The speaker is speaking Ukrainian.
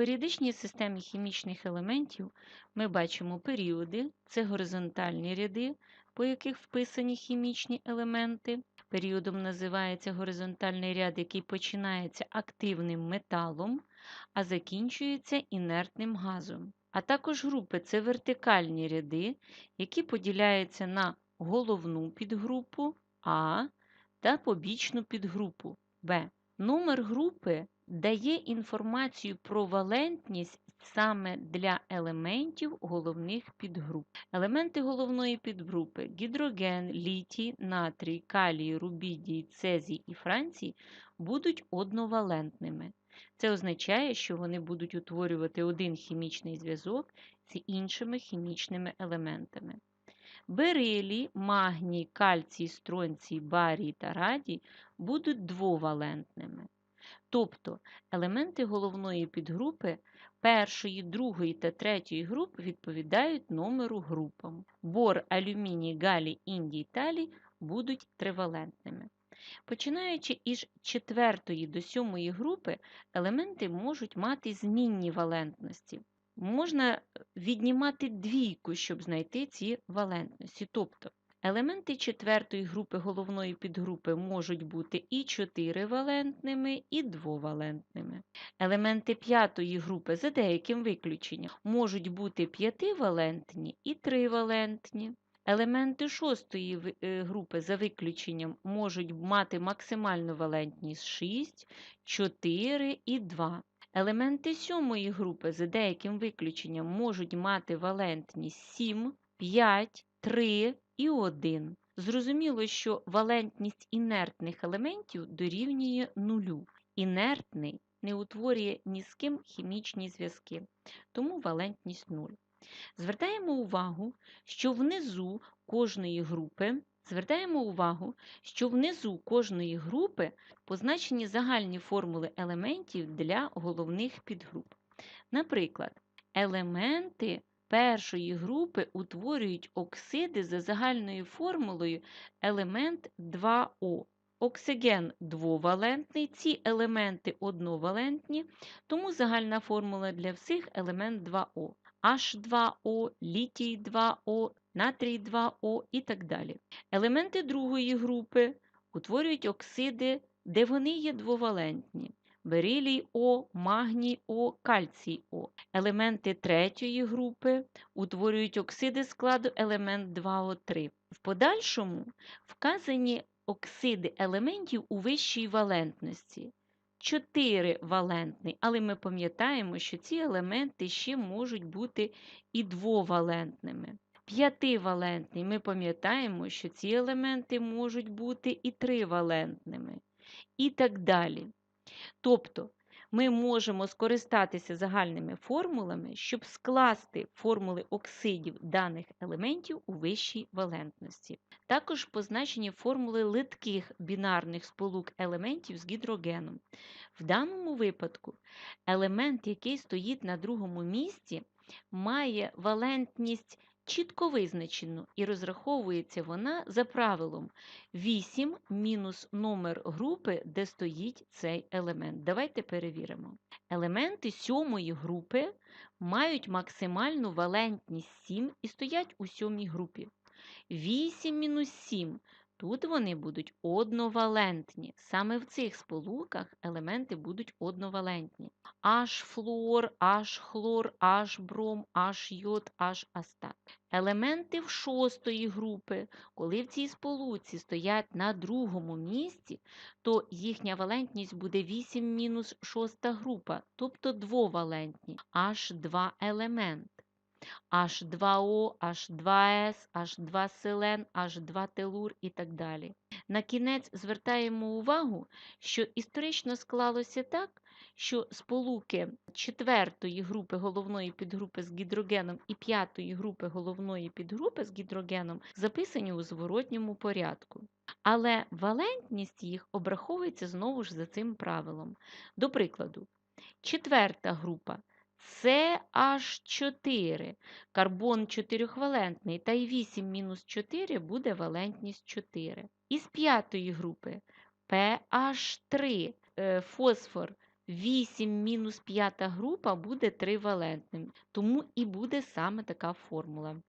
періодичній системі хімічних елементів ми бачимо періоди, це горизонтальні ряди, по яких вписані хімічні елементи. Періодом називається горизонтальний ряд, який починається активним металом, а закінчується інертним газом. А також групи це вертикальні ряди, які поділяються на головну підгрупу А та побічну підгрупу Б. Номер групи дає інформацію про валентність саме для елементів головних підгруп. Елементи головної підгрупи гідроген, літій, натрій, калій, рубідій, цезій і францій будуть одновалентними. Це означає, що вони будуть утворювати один хімічний зв'язок з іншими хімічними елементами. Берилій, магній, кальцій, стронцій, барій та радій будуть двовалентними. Тобто елементи головної підгрупи першої, другої та третьої груп відповідають номеру групам. Бор, алюміній, галій, індій, талій будуть тривалентними. Починаючи із четвертої до сьомої групи, елементи можуть мати змінні валентності. Можна віднімати двійку, щоб знайти ці валентності. Тобто елементи четвертої групи головної підгрупи можуть бути і 4-валентними, і двовалентними. Елементи п'ятої групи, за деяким виключенням, можуть бути 5-валентні і 3-валентні. Елементи шостої е, групи за виключенням можуть мати максимальну валентність 6, 4 і 2. Елементи сьомої групи за деяким виключенням можуть мати валентність 7, 5, 3 і 1. Зрозуміло, що валентність інертних елементів дорівнює нулю. Інертний не утворює ні з ким хімічні зв'язки, тому валентність 0. Звертаємо увагу, що внизу кожної групи Звертаємо увагу, що внизу кожної групи позначені загальні формули елементів для головних підгруп. Наприклад, елементи першої групи утворюють оксиди за загальною формулою елемент 2О. Оксиген двовалентний, ці елементи одновалентні, тому загальна формула для всіх елемент 2О. H2O, літій 2О, натрій 2О і так далі. Елементи другої групи утворюють оксиди, де вони є двовалентні. Берилій О, магній О, кальцій О. Елементи третьої групи утворюють оксиди складу елемент 2О3. В подальшому вказані оксиди елементів у вищій валентності. 4 валентний, але ми пам'ятаємо, що ці елементи ще можуть бути і двовалентними. П'ятивалентний ми пам'ятаємо, що ці елементи можуть бути і тривалентними. І так далі. Тобто ми можемо скористатися загальними формулами, щоб скласти формули оксидів даних елементів у вищій валентності. Також позначені формули литких бінарних сполук елементів з гідрогеном. В даному випадку елемент, який стоїть на другому місці, має валентність чітко визначено і розраховується вона за правилом 8 мінус номер групи, де стоїть цей елемент. Давайте перевіримо. Елементи сьомої групи мають максимальну валентність 7 і стоять у сьомій групі. 8 мінус 7 Тут вони будуть одновалентні. Саме в цих сполуках елементи будуть одновалентні. Аж флуор, аж хлор, аж бром, аж йод, аж астат. Елементи в шостої групи, коли в цій сполуці стоять на другому місці, то їхня валентність буде 8 мінус шоста група, тобто двовалентні, аж два елементи. H2O, H2S, H2 селен, H2 телур і так далі. На кінець звертаємо увагу, що історично склалося так, що сполуки четвертої групи головної підгрупи з гідрогеном і п'ятої групи головної підгрупи з гідрогеном записані у зворотньому порядку. Але валентність їх обраховується знову ж за цим правилом. До прикладу, четверта група аж 4. Карбон 4-валентний, та й 8 мінус 4 буде валентність 4. Із п'ятої групи pH3 е, фосфор 8 мінус п'ята група буде тривалентним. Тому і буде саме така формула.